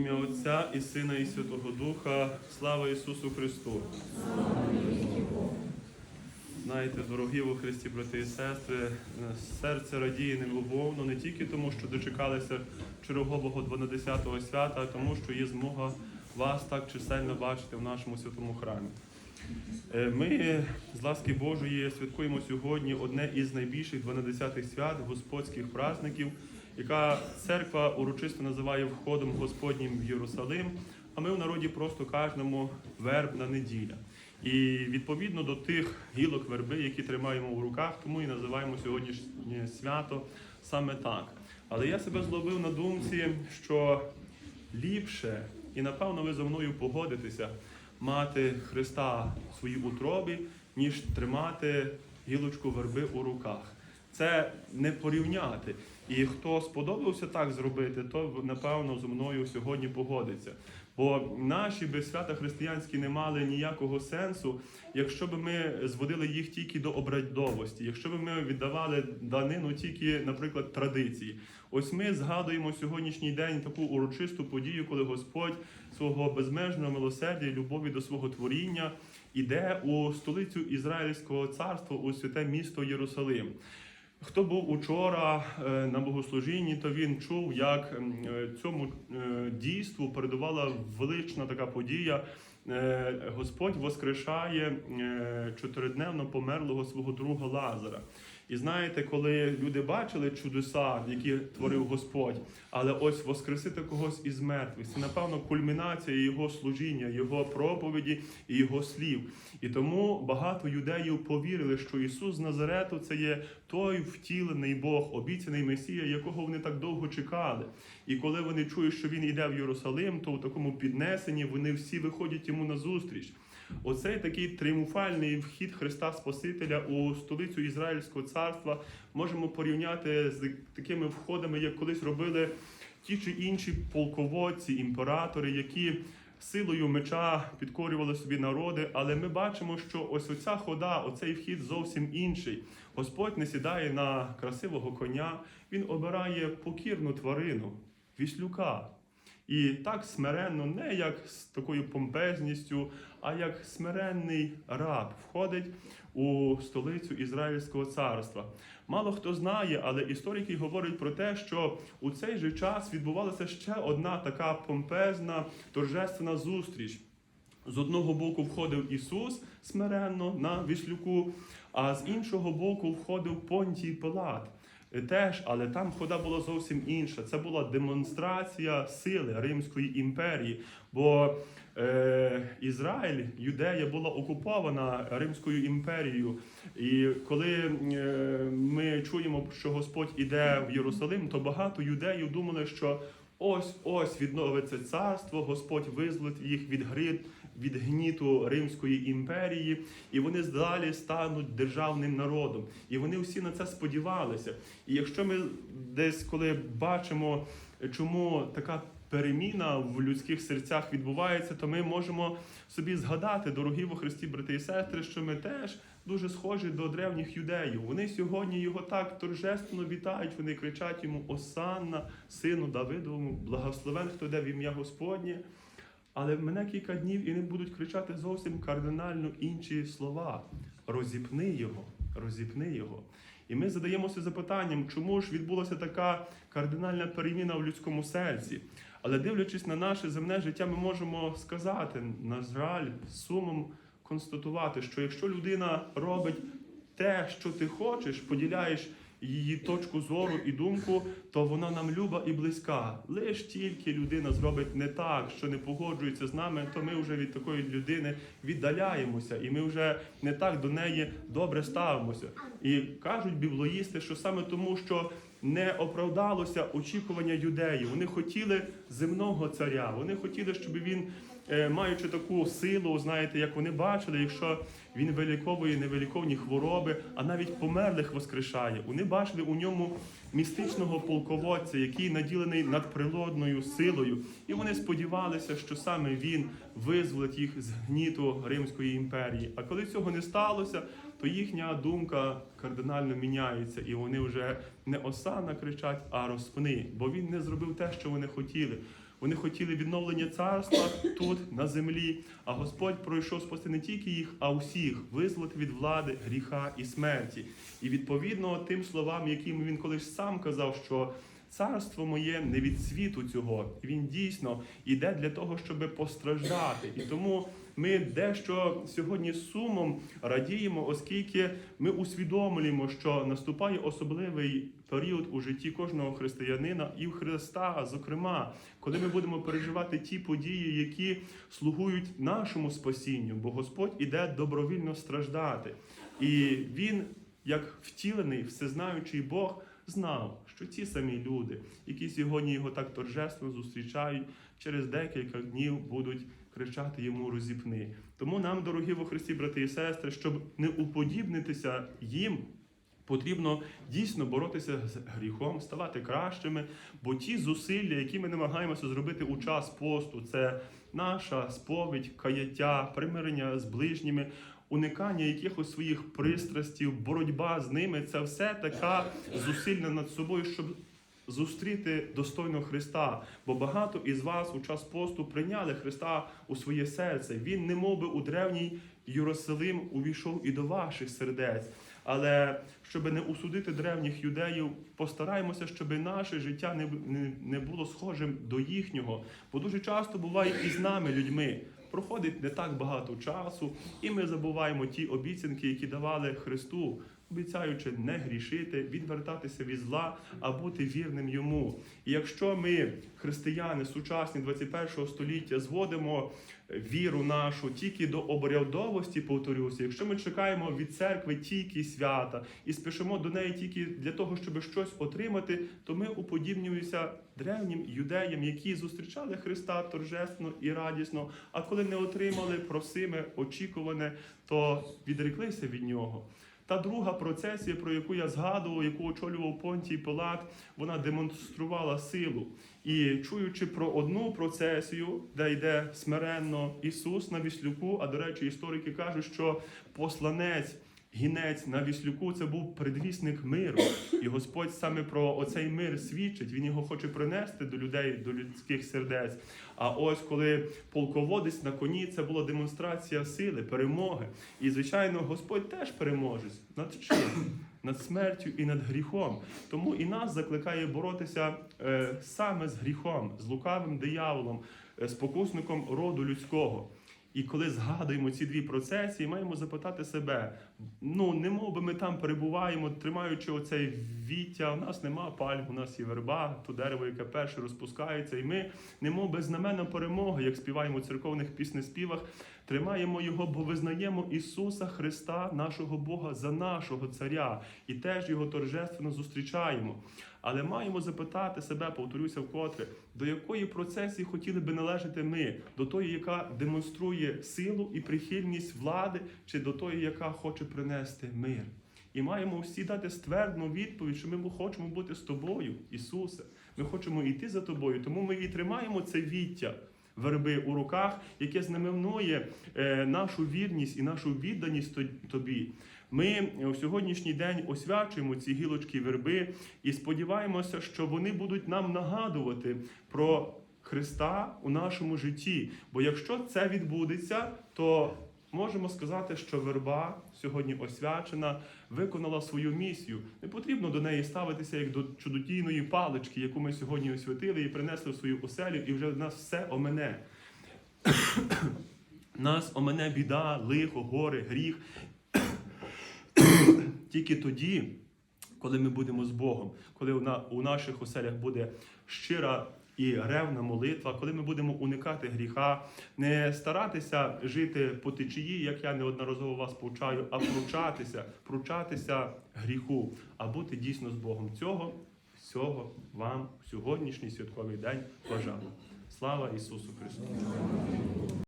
Ім'я Отця і Сина, і Святого Духа, слава Ісусу Христу. Знаєте, дорогі у Христі, брати і сестри, серце радіє невлововно не тільки тому, що дочекалися чергового 12-го свята, а тому, що є змога вас так чисельно бачити в нашому святому храмі. Е, Ми з ласки Божої святкуємо сьогодні одне із найбільших 12-х свят господських праздників, яка церква урочисто називає входом Господнім в Єрусалим, а ми в народі просто кажемо вербна неділя. І відповідно до тих гілок верби, які тримаємо в руках, тому і називаємо сьогоднішнє свято саме так. Але я себе зловив на думці, що ліпше, і напевно ви зо мною погодитеся, мати Христа в своїй утробі, ніж тримати гілочку верби у руках. Це не порівняти. І хто сподобався так зробити, то напевно зі мною сьогодні погодиться. Бо наші би свята християнські не мали ніякого сенсу, якщо б ми зводили їх тільки до обрядовості, якщо б ми віддавали данину тільки, наприклад, традиції. Ось ми згадуємо сьогоднішній день таку урочисту подію, коли Господь свого безмежного милосердя і любові до свого творіння іде у столицю Ізраїльського царства, у святе місто Єрусалим. Хто був учора е, на богослужінні, то він чув, як е, цьому е, дійству передувала велична така подія. Господь воскрешає чотиридневно померлого свого друга Лазара. І знаєте, коли люди бачили чудеса, які творив Господь, але ось воскресити когось із мертвих, це напевно кульмінація його служіння, його проповіді і його слів. І тому багато юдеїв повірили, що Ісус з Назарету це є той втілений Бог, обіцяний Месія, якого вони так довго чекали. І коли вони чують, що він йде в Єрусалим, то у такому піднесенні вони всі виходять йому на зустріч. Оцей такий тріумфальний вхід Христа Спасителя у столицю Ізраїльського царства можемо порівняти з такими входами, як колись робили ті чи інші полководці, імператори, які силою меча підкорювали собі народи. Але ми бачимо, що ось оця хода, оцей вхід зовсім інший. Господь не сідає на красивого коня, він обирає покірну тварину, віслюка. І так смиренно, не як з такою помпезністю, а як смиренний раб входить у столицю Ізраїльського царства. Мало хто знає, але історики говорять про те, що у цей же час відбувалася ще одна така помпезна торжественна зустріч. З одного боку входив Ісус смиренно на віслюку, а з іншого боку входив Понтій Пилат. Теж, але там хода була зовсім інша. Це була демонстрація сили Римської імперії. Бо е, Ізраїль, Юдея була окупована Римською імперією. І коли е, ми чуємо, що Господь іде в Єрусалим, то багато юдеїв думали, що ось ось відновиться царство, Господь визволить їх від гри, від гніту Римської імперії, і вони далі стануть державним народом. І вони всі на це сподівалися. І якщо ми десь коли бачимо, чому така переміна в людських серцях відбувається, то ми можемо собі згадати, дорогі во Христі, брати і сестри, що ми теж дуже схожі до древніх юдеїв. Вони сьогодні його так торжественно вітають. Вони кричать йому Осанна, сину Давидовому, благословен, хто йде в ім'я Господнє. Але в мене кілька днів і не будуть кричати зовсім кардинально інші слова. Розіпни його, розіпни його. І ми задаємося запитанням, чому ж відбулася така кардинальна переміна в людському серці. Але дивлячись на наше земне життя, ми можемо сказати, на жаль, сумом констатувати, що якщо людина робить те, що ти хочеш, поділяєш її точку зору і думку, то вона нам люба і близька. Лиш тільки людина зробить не так, що не погоджується з нами, то ми вже від такої людини віддаляємося, і ми вже не так до неї добре ставимося. І кажуть біблоїсти, що саме тому, що не оправдалося очікування юдеїв. Вони хотіли земного царя, вони хотіли, щоб він, е, маючи таку силу, знаєте, як вони бачили, якщо він виліковує невиліковні хвороби, а навіть померлих воскрешає. Вони бачили у ньому містичного полководця, який наділений надприродною силою, і вони сподівалися, що саме він визволить їх з гніту Римської імперії. А коли цього не сталося, то їхня думка кардинально міняється, і вони вже не осана кричать, а розпни, бо він не зробив те, що вони хотіли. Вони хотіли відновлення царства тут, на землі. А Господь пройшов спасти не тільки їх, а усіх, визволити від влади, гріха і смерті. І відповідно тим словам, яким він колись сам казав, що царство моє не від світу цього. Він дійсно іде для того, щоб постраждати. І тому ми дещо сьогодні сумом радіємо, оскільки ми усвідомлюємо, що наступає особливий період у житті кожного християнина і в Христа, зокрема, коли ми будемо переживати ті події, які слугують нашому спасінню, бо Господь іде добровільно страждати. І Він, як втілений, всезнаючий Бог, знав, що ці самі люди, які сьогодні його так торжественно зустрічають, через декілька днів будуть кричати йому розіпни. Тому нам, дорогі во Христі, брати і сестри, щоб не уподібнитися їм. Потрібно дійсно боротися з гріхом, ставати кращими, бо ті зусилля, які ми намагаємося зробити у час посту, це наша сповідь, каяття, примирення з ближніми, уникання якихось своїх пристрастів, боротьба з ними це все така зусилля над собою, щоб зустріти достойно Христа. Бо багато із вас у час посту прийняли Христа у своє серце. Він, немов би у древній Єрусалим, увійшов і до ваших сердець. Але щоб не усудити древніх юдеїв, постараємося, щоб наше життя не, не, не було схожим до їхнього. Бо дуже часто буває і з нами людьми. Проходить не так багато часу, і ми забуваємо ті обіцянки, які давали Христу, обіцяючи не грішити, відвертатися від зла, а бути вірним йому. І якщо ми, християни, сучасні 21 століття, зводимо віру нашу тільки до обрядовості, повторюся, якщо ми чекаємо від церкви тільки свята і спішимо до неї тільки для того, щоб щось отримати, то ми уподібнюємося древнім юдеям, які зустрічали Христа торжественно і радісно. А коли не отримали просиме, очікуване, то відреклися від нього. Та друга процесія, про яку я згадував, яку очолював Понтій Пилат, вона демонструвала силу. І чуючи про одну процесію, де йде смиренно Ісус на віслюку, а до речі, історики кажуть, що посланець. Гінець на віслюку це був предвісник миру, і Господь саме про оцей мир свідчить. Він його хоче принести до людей, до людських сердець. А ось коли полководець на коні, це була демонстрація сили, перемоги. І звичайно, Господь теж переможець над чим? Над смертю і над гріхом. Тому і нас закликає боротися е, саме з гріхом, з лукавим дияволом, е, спокусником роду людського. І коли згадуємо ці дві процесії, маємо запитати себе: ну не мов би ми там перебуваємо, тримаючи оцей віття, у нас нема пальм, у нас є верба, то дерево, яке перше розпускається, і ми, не мов би знамена перемоги, як співаємо у церковних піснеспівах, тримаємо його, бо визнаємо Ісуса Христа, нашого Бога, за нашого царя, і теж його торжественно зустрічаємо. Але маємо запитати себе, повторюся вкотре, до якої процесії хотіли би належати ми, до тої, яка демонструє силу і прихильність влади, чи до тої, яка хоче принести мир. І маємо всі дати ствердну відповідь, що ми хочемо бути з тобою, Ісусе. Ми хочемо йти за тобою, тому ми і тримаємо це віття верби у руках, яке знаменує е, нашу вірність і нашу відданість тобі. Ми у сьогоднішній день освячуємо ці гілочки верби і сподіваємося, що вони будуть нам нагадувати про Христа у нашому житті. Бо якщо це відбудеться, то можемо сказати, що верба сьогодні освячена, виконала свою місію. Не потрібно до неї ставитися як до чудодійної палички, яку ми сьогодні освятили і принесли в свою оселю, і вже нас все омене. Нас омене біда, лихо, горе, гріх. Тільки тоді, коли ми будемо з Богом, коли у наших оселях буде щира і ревна молитва, коли ми будемо уникати гріха, не старатися жити по течії, як я неодноразово вас повчаю, а пручатися, пручатися гріху, а бути дійсно з Богом. Цього всього вам в сьогоднішній святковий день бажаю. Слава Ісусу Христу!